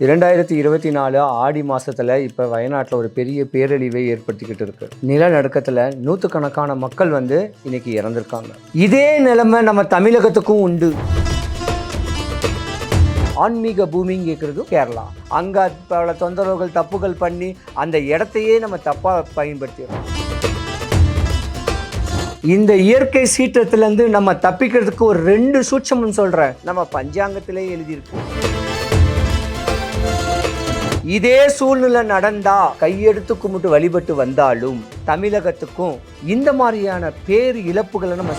இரண்டாயிரத்தி இருபத்தி நாலு ஆடி மாசத்துல இப்ப வயநாட்டில் ஒரு பெரிய பேரழிவை ஏற்படுத்திக்கிட்டு இருக்கு. நிலநடுக்கத்துல நூற்றுக்கணக்கான மக்கள் வந்து இன்னைக்கு இறந்திருக்காங்க. இதே நிலைமை நம்ம தமிழகத்துக்கும் உண்டு. ஆன்மீக பூமிங் கேட்குறது கேரளா. அங்கே பல தொந்தரவுகள் தப்புகள் பண்ணி அந்த இடத்தையே நம்ம தப்பாக பயன்படுத்திடுறோம். இந்த இயற்கை சீற்றத்திலேருந்து நம்ம தப்பிக்கிறதுக்கு ஒரு ரெண்டு சூட்சம்னு சொல்கிறேன் நம்ம பஞ்சாங்கத்திலே எழுதியிருக்கு. இதே சூழ்நிலை நடந்தா கையெடுத்து கும்பிட்டு வழிபட்டு வந்தாலும் தமிழகத்துக்கும் இந்த மாதிரியான பேர் இழப்புகளை நம்ம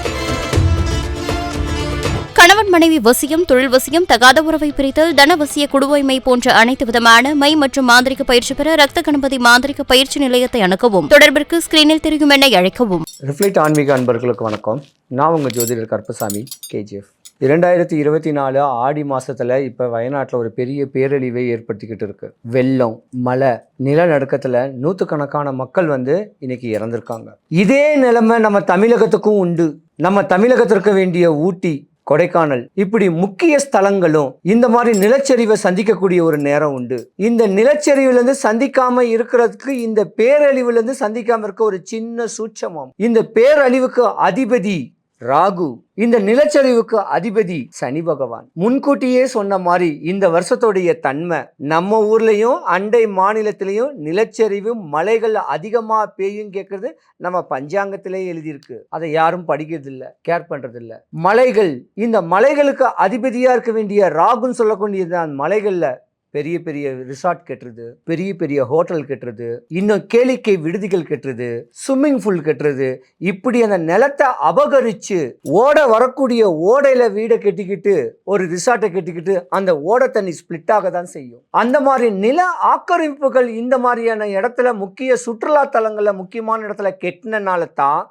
கணவன் மனைவி வசியம் தொழில் வசியம் தகாத உறவை பிரித்தல் தனவசிய குடுவைமை போன்ற அனைத்து விதமான மை மற்றும் மாந்திரிக பயிற்சி பெற ரத்த கணபதி மாந்திரிக பயிற்சி நிலையத்தை அணுகவும். தொடர்பிற்கு ஸ்கிரீனில் தெரியும் எண்ணை அழைக்கவும். ரிஃப்ளெக்ட் ஆன்மீக அன்பர்களுக்கு வணக்கம். நான் உங்கள் ஜோதிடர் கருப்பசாமி கேஜிஎஃப் இரண்டாயிரத்தி இருபத்தி நாலு ஆடி மாசத்துல இப்போ வயநாட்டில் ஒரு பெரிய பேரழிவை ஏற்படுத்திக்கிட்டு இருக்கு. வெள்ளம் மழை நிலநடுக்கத்தில் நூற்றுக்கணக்கான மக்கள் வந்து இன்னைக்கு இறந்திருக்காங்க. இதே நிலைமை நம்ம தமிழகத்துக்கும் உண்டு. நம்ம தமிழகத்திற்கு வேண்டிய ஊட்டி கொடைக்கானல் இப்படி முக்கிய ஸ்தலங்களும் இந்த மாதிரி நிலச்சரிவை சந்திக்கக்கூடிய ஒரு நேரம் உண்டு. இந்த நிலச்சரிவுலேருந்து சந்திக்காம இருக்கிறதுக்கு இந்த பேரழிவுலேருந்து சந்திக்காம இருக்க ஒரு சின்ன சூட்சமம். இந்த பேரழிவுக்கு அதிபதி ராகு இந்த நிலச்சரிவுக்கு அதிபதி சனி பகவான். முன்கூட்டியே சொன்ன மாதிரி இந்த வருஷத்துடைய தன்மை நம்ம ஊர்லயும் அண்டை மாநிலத்திலையும் நிலச்சரிவு மலைகள் அதிகமா பெய்யும் கேட்கறது நம்ம பஞ்சாங்கத்திலே எழுதியிருக்கு. அதை யாரும் படிக்கிறதில்ல கேர் பண்றது மலைகள் இந்த மலைகளுக்கு அதிபதியா இருக்க வேண்டிய ராகுன்னு சொல்லக்கூடியது அந்த மலைகள்ல பெரிய பெரிய ரிசார்ட் கட்டுறது பெரிய பெரிய ஹோட்டல் கட்டுறது இன்னும் கேளிக்கை விடுதிகள் கட்டுறது ஸ்விம்மிங் பூல் கட்டுறது இப்படி அந்த நிலத்தை அபகரித்து ஓட வரக்கூடிய ஓடையில் வீடை கட்டிக்கிட்டு ஒரு ரிசார்ட்டை கட்டிக்கிட்டு அந்த ஓடை தண்ணி ஸ்பிளிட் ஆக தான் செய்யும். அந்த மாதிரி நில ஆக்கிரமிப்புகள் இந்த மாதிரியான இடத்துல முக்கிய சுற்றுலா தலங்களில் முக்கியமான இடத்துல கெட்டினால தான்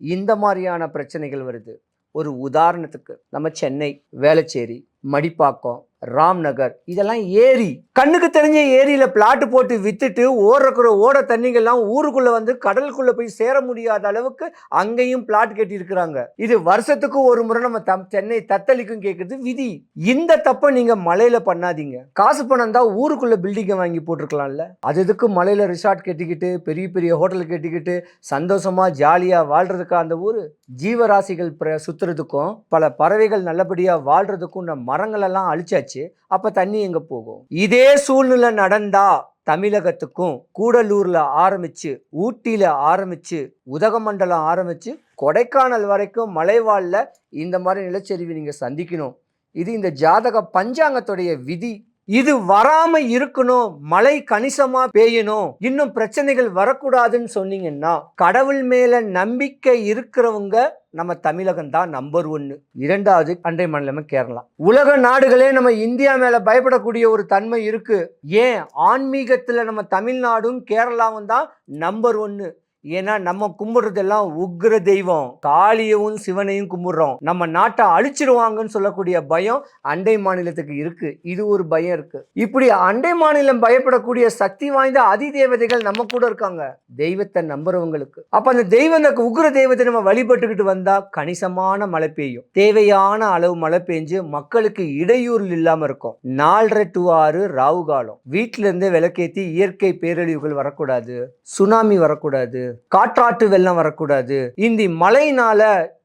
இந்த மாதிரியான பிரச்சனைகள் வருது. ஒரு உதாரணத்துக்கு நம்ம சென்னை வேளச்சேரி மடிப்பாக்கம் ராம்நகர். இதெல்லாம் ஏரி. கண்ணுக்கு தெரிஞ்ச ஏரியில் பிளாட்டு போட்டு விற்றுட்டு ஓடுறக்குற ஓட தண்ணிகள்லாம் ஊருக்குள்ளே வந்து கடலுக்குள்ளே போய் சேர முடியாத அளவுக்கு அங்கேயும் பிளாட் கட்டியிருக்கிறாங்க. இது வருஷத்துக்கு ஒரு முறை நம்ம தம் சென்னை தத்தளிக்கும் கேட்குறது விதி. இந்த தப்பை நீங்கள் மலையில் பண்ணாதீங்க. காசு பணம் தான் ஊருக்குள்ளே பில்டிங்கை வாங்கி போட்டிருக்கலாம்ல. அது எதுக்கு மலையில் ரிசார்ட் கட்டிக்கிட்டு பெரிய பெரிய ஹோட்டல் கட்டிக்கிட்டு சந்தோஷமாக ஜாலியாக வாழ்கிறதுக்கு அந்த ஊர்? ஜீவராசிகள் சுற்றுறதுக்கும் பல பறவைகள் நல்லபடியாக வாழ்கிறதுக்கும் இந்த மரங்களெல்லாம் அழிச்சாச்சு. அழிச்சாச்சு அப்போ தண்ணி எங்கே போகும்? இதே சூழ்நிலை நடந்தா தமிழகத்துக்கும் கூடலூரில் ஆரம்பித்து ஊட்டியில் ஆரம்பித்து உதகமண்டலம் ஆரம்பித்து கொடைக்கானல் வரைக்கும் மலைவாழில் இந்த மாதிரி நிலச்சரிவு நீங்கள் சந்திக்கணும். இது இந்த ஜாதக பஞ்சாங்கத்துடைய விதி. இது வராம இருக்கணும் மழை கணிசமா பெய்யணும் இன்னும் பிரச்சனைகள் வரக்கூடாதுன்னு சொன்னீங்கன்னா கடவுள் மேல நம்பிக்கை இருக்கிறவங்க நம்ம தமிழகம் தான் நம்பர் ஒன்று இரண்டாவது அண்டை மாநிலமே கேரளா. உலக நாடுகளே நம்ம இந்தியா மேலே பயப்படக்கூடிய ஒரு தன்மை இருக்குது ஏன்? ஆன்மீகத்தில் நம்ம தமிழ்நாடும் கேரளாவும் தான் நம்பர் ஒன்று ஏன்னா நம்ம கும்பிடுறதெல்லாம் உக்ர தெய்வம். காளியவும் சிவனையும் கும்பிடுறோம். நம்ம நாட்டை அழிச்சிருவாங்கன்னு சொல்லக்கூடிய பயம் அண்டை மாநிலத்துக்கு இருக்கு. இது ஒரு பயம் இருக்கு. இப்படி அண்டை மாநிலம் பயப்படக்கூடிய சக்தி வாய்ந்த அதி தேவதைகள் நம்ம கூட இருக்காங்க. தெய்வத்தை நம்புறவங்களுக்கு. அப்ப அந்த தெய்வம் உக்ர தெய்வத்தை நம்ம வழிபட்டுக்கிட்டு வந்தா கணிசமான மழை பெய்யும். தேவையான அளவு மழை பெஞ்சு மக்களுக்கு இடையூறு இல்லாம இருக்கும். நாலரை டு ஆறு ராவு காலம் வீட்டில இருந்தே விளக்கேத்தி இயற்கை பேரழிவுகள் வரக்கூடாது. சுனாமி வரக்கூடாது. காற்றாற்று வெள்ளம் வரக்கூடாது. இந்த மழையினால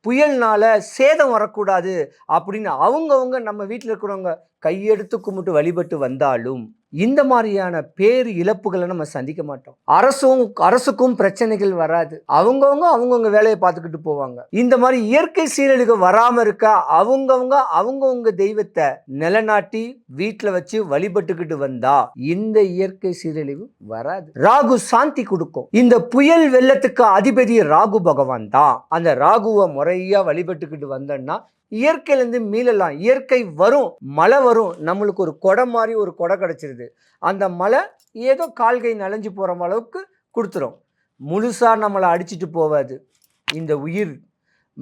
புயல்னால சேதம் வரக்கூடாது அப்படின்னு அவங்கவுங்க நம்ம வீட்டில் இருக்கிறவங்க கையெடுத்து கும்பிட்டு வழிபட்டு வந்தாலும் இந்த மாதிரியான பேர் இழப்புகளை நம்ம சந்திக்க மாட்டோம். அரசும் அரசுக்கும் பிரச்சனைகள் வராது. அவங்கவுங்க அவங்கவுங்க வேலையை பார்த்துக்கிட்டு போவாங்க. இந்த மாதிரி இயற்கை சீரழிவு வராமல் இருக்க அவங்கவுங்க அவங்கவுங்க தெய்வத்தை நிலநாட்டி வீட்டில் வச்சு வழிபட்டுக்கிட்டு வந்தா இந்த இயற்கை சீரழிவு வராது. ராகு சாந்தி கொடுக்கும். இந்த புயல் வெள்ளத்துக்கு அதிபதி ராகு பகவான் தான். அந்த ராகுவை முறையா வழிபட்டுக்கிட்டு வந்தோம்னா இயற்கையிலேருந்து மீளலாம். இயற்கை வரும் மழை வரும் நம்மளுக்கு ஒரு கொடை மாதிரி ஒரு கொடை கிடச்சிருது. அந்த மழை ஏதோ கால்கை நனைஞ்சு போகிற அளவுக்கு கொடுத்துரும். முழுசாக நம்மளை அடிச்சிட்டு போவாது இந்த உயிர்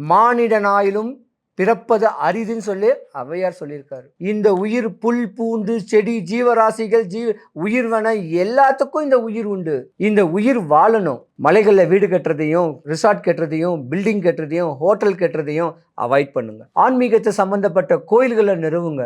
மானிடனாயிலும் பிறப்பது அரிதுன்னு சொல்லி ஔவையார் சொல்லியிருக்காரு. இந்த உயிர் புல் பூண்டு செடி ஜீவராசிகள் ஜீ உயிர்வன எல்லாத்துக்கும் இந்த உயிர் உண்டு. இந்த உயிர் வாழணும். மலைகளில் வீடு கட்டுறதையும் ரிசார்ட் கட்டுறதையும் பில்டிங் கட்டுறதையும் ஹோட்டல் கட்டுறதையும் அவாய்ட் பண்ணுங்க. ஆன்மீகத்தை சம்மந்தப்பட்ட கோயில்களை நிறுவுங்க.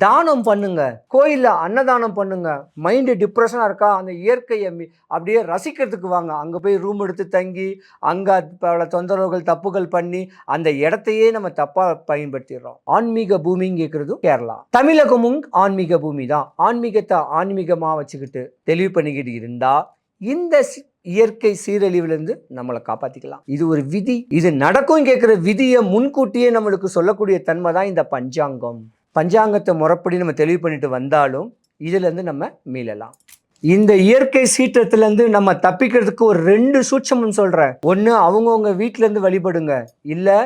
தானம் பண்ணுங்க. கோயிலில் அன்னதானம் பண்ணுங்க. மைண்டு டிப்ரெஷனாக இருக்கா? அந்த இயற்கையை அப்படியே ரசிக்கிறதுக்கு வாங்க. அங்கே போய் ரூம் எடுத்து தங்கி அங்கே பல தொந்தரவுகள் தப்புகள் பண்ணி அந்த இடத்தையே நம்ம தப்பாக பயன்படுத்திடுறோம். ஆன்மீக பூமின்னு கேரளா. தமிழகமும் ஆன்மீக பூமி தான் ஆன்மீகத்தை ஆன்மீகமாக வச்சுக்கிட்டு தெளிவு பண்ணிக்கிட்டு இருந்தால் இந்த இயற்கை சீரழிவிலிருந்து நம்மளை காப்பாற்றிக்கலாம் இது ஒரு விதி. இது நடக்கும் கேட்குற விதியை முன்கூட்டியே நம்மளுக்கு சொல்லக்கூடிய தன்மை தான் இந்த பஞ்சாங்கம். பஞ்சாங்கத்தை முறைப்படி நம்ம தெளிவு பண்ணிட்டு வந்தாலும் இதுலேருந்து நம்ம மீளலாம். இந்த இயற்கை சீற்றத்துலேருந்து நம்ம தப்பிக்கிறதுக்கு ஒரு ரெண்டு சூட்சம்னு சொல்கிறேன் ஒன்று அவங்கவுங்க வீட்டிலேருந்து வழிபடுங்க. இல்லை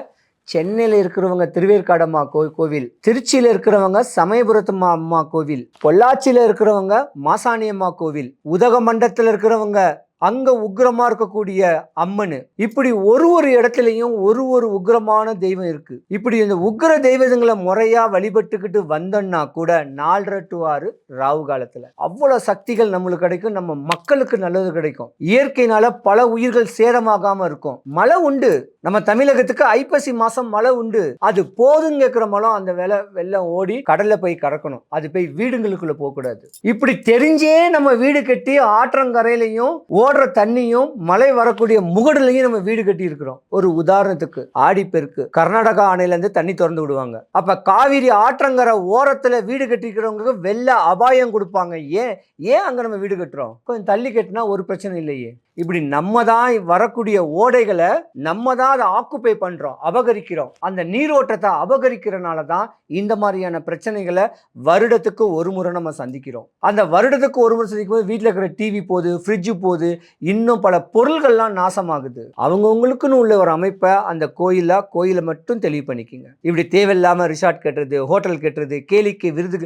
சென்னையில் இருக்கிறவங்க திருவேற்காடம்மா கோ கோவில் திருச்சியில் இருக்கிறவங்க சமயபுரத்தம்மா அம்மா கோவில் பொள்ளாச்சியில் இருக்கிறவங்க மாசாணி அம்மா கோவில் உதகமண்டலத்தில் இருக்கிறவங்க அங்க உக்கிரமா இருக்கக்கூடிய அம்மனு. இப்படி ஒரு ஒரு இடத்துலையும் ஒரு ஒரு உக்கிரமான தெய்வம் இருக்கு. இப்படி இந்த உக்கிர தெய்வங்களை முறையா வழிபட்டுக்கிட்டு வந்தோம்னா கூட நாலரை டு ஆறு ராவு காலத்துல அவ்வளவு சக்திகள் நம்மளுக்கு கிடைக்கும். நம்ம மக்களுக்கு நல்லது கிடைக்கும். இயற்கையினால பல உயிர்கள் சேதமாகாம இருக்கும். மழை உண்டு. நம்ம தமிழகத்துக்கு ஐப்பசி மாசம் மழை உண்டு. அது போதும் கேட்கிற மலம் அந்த வெலை வெள்ளம் ஓடி கடல்ல போய் கறக்கணும். அது போய் வீடுங்களுக்குள்ள போக கூடாது இப்படி தெரிஞ்சே நம்ம வீடு கட்டி ஆற்றங்கரையிலையும் ஓடுற தண்ணியும் மழை வரக்கூடிய முகடுலையும் நம்ம வீடு கட்டி இருக்கிறோம் ஒரு உதாரணத்துக்கு ஆடிப்பெருக்கு கர்நாடகா அணையில இருந்து தண்ணி திறந்து விடுவாங்க. அப்ப காவிரி ஆற்றங்கரை ஓரத்துல வீடு கட்டிக்கிறவங்களுக்கு வெள்ள அபாயம் கொடுப்பாங்க. ஏன்? ஏன் அங்க நம்ம வீடு கட்டுறோம்? கொஞ்சம் தள்ளி கட்டினா ஒரு பிரச்சனை இல்லையே. இப்படி நம்ம தான் வரக்கூடிய ஓடைகளை நம்ம தான் அதை ஆக்குப்பை பண்றோம் அபகரிக்கிறோம். அந்த நீரோட்டத்தை அபகரிக்கிறனால தான் இந்த மாதிரியான பிரச்சனைகளை வருடத்துக்கு ஒரு முறை நம்ம சந்திக்கிறோம். அந்த வருடத்துக்கு ஒரு முறை சந்திக்கும் போது வீட்டில் இருக்கிற டிவி போகுது ஃப்ரிட்ஜு போகுது இன்னும் பல பொருள்கள்லாம் நாசமாகுது. அவங்கவுங்களுக்குன்னு உள்ள ஒரு அமைப்பை அந்த கோயிலா கோயிலை மட்டும் தெளிவு பண்ணிக்கிங்க. இப்படி தேவையில்லாமல் ரிசார்ட் கட்டுறது ஹோட்டல் கட்டுறது கேளிக்கை விருது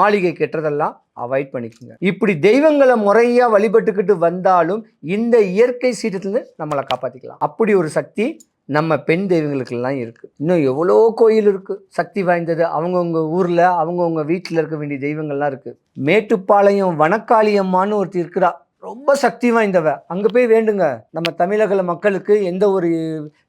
மாளிகை கட்டுறதெல்லாம் அவாய்ட் பண்ணிக்கோங்க. இப்படி தெய்வங்களை முறையாக வழிபட்டுக்கிட்டு வந்தாலும் இந்த இயற்கை சீற்றத்துலேருந்து நம்மளை காப்பாற்றிக்கலாம் அப்படி ஒரு சக்தி நம்ம பெண் தெய்வங்களுக்கெல்லாம் இருக்குது இன்னும் எவ்வளோ கோயில் இருக்குது சக்தி வாய்ந்தது அவங்கவுங்க ஊரில் அவங்கவுங்க வீட்டில் இருக்க வேண்டிய தெய்வங்கள்லாம் இருக்குது மேட்டுப்பாளையம் வனக்காளியம்மான்னு ஒருத்தர் இருக்கிறா. ரொம்ப சக்தி வாய்ந்தவ. அங்கே போய் வேண்டுங்க. நம்ம தமிழக மக்களுக்கு எந்த ஒரு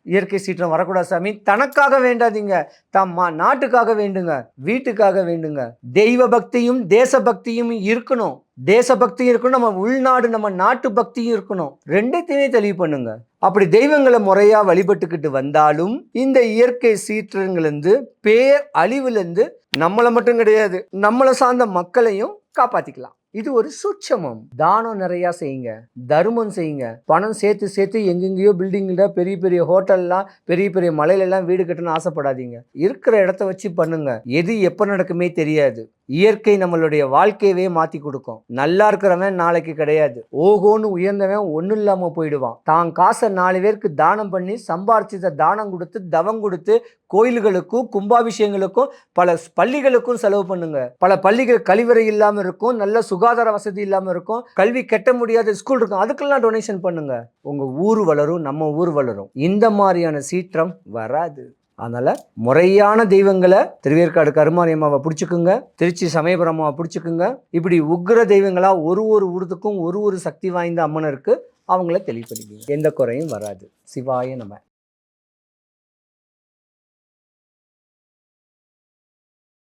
இயற்கை சீற்றம் வரக்கூடாது சாமி. தனக்காக வேண்டாதீங்க. தம் நாட்டுக்காக வேண்டுங்க. வீட்டுக்காக வேண்டுங்க. தெய்வ பக்தியும் தேச பக்தியும் இருக்கணும். தேசபக்தியும் இருக்கணும். நம்ம உள்நாடு நம்ம நாட்டு பக்தியும் இருக்கணும். ரெண்டுத்தையுமே தெளிவு பண்ணுங்க. அப்படி தெய்வங்களை முறையா வழிபட்டுக்கிட்டு வந்தாலும் இந்த இயற்கை சீற்றங்கள்லேருந்து பேர் அழிவுலேருந்து நம்மளை மட்டும் கிடையாது. நம்மளை சார்ந்த மக்களையும் காப்பாற்றிக்கலாம் இது ஒரு சூட்சமம். தானம் நிறையா செய்யுங்க. தர்மம் செய்யுங்க. பணம் சேர்த்து சேர்த்து எங்கெங்கேயோ பில்டிங்கில் பெரிய பெரிய ஹோட்டல்லாம் பெரிய பெரிய மலையிலெல்லாம் வீடு கட்டணும்னு ஆசைப்படாதீங்க. இருக்கிற இடத்த வச்சு பண்ணுங்க. எது எப்போ நடக்குமே தெரியாது. இயற்கை நம்மளுடைய வாழ்க்கையவே மாற்றி கொடுக்கும். நல்லா இருக்கிறவன் நாளைக்கு கிடையாது. ஓகோன்னு உயர்ந்தவன் ஒன்றும் இல்லாமல் போயிடுவான். தான் காசை நாலு பேருக்கு தானம் பண்ணி சம்பாரிச்சதை தானம் கொடுத்து தவம் கொடுத்து கோயில்களுக்கும் கும்பாபிஷேகங்களுக்கும் பல ஸ்- பள்ளிகளுக்கும் செலவு பண்ணுங்க. பல பள்ளிகள் கழிவறை இல்லாமல் இருக்கும் நல்ல சுகாதார வசதி இல்லாமல் இருக்கும் கல்வி கெட்ட முடியாத ஸ்கூல் இருக்கும். அதுக்கெல்லாம் டொனேஷன் பண்ணுங்க. உங்க ஊர் வளரும் நம்ம ஊர் வளரும். இந்த மாதிரியான சீற்றம் வராது. அதனால் முறையான தெய்வங்களை திருவேற்காடு கருமாரியம்மாவை பிடிச்சிக்குங்க திருச்சி சமயபுரம் பிடிச்சிக்குங்க. இப்படி உக்ர தெய்வங்களாக ஒரு ஒரு ஊருத்துக்கும் ஒரு ஒரு சக்தி வாய்ந்த அம்மன் இருக்கு. அவங்கள தெளிவு எந்த குறையும் வராது. சிவாய நம்ம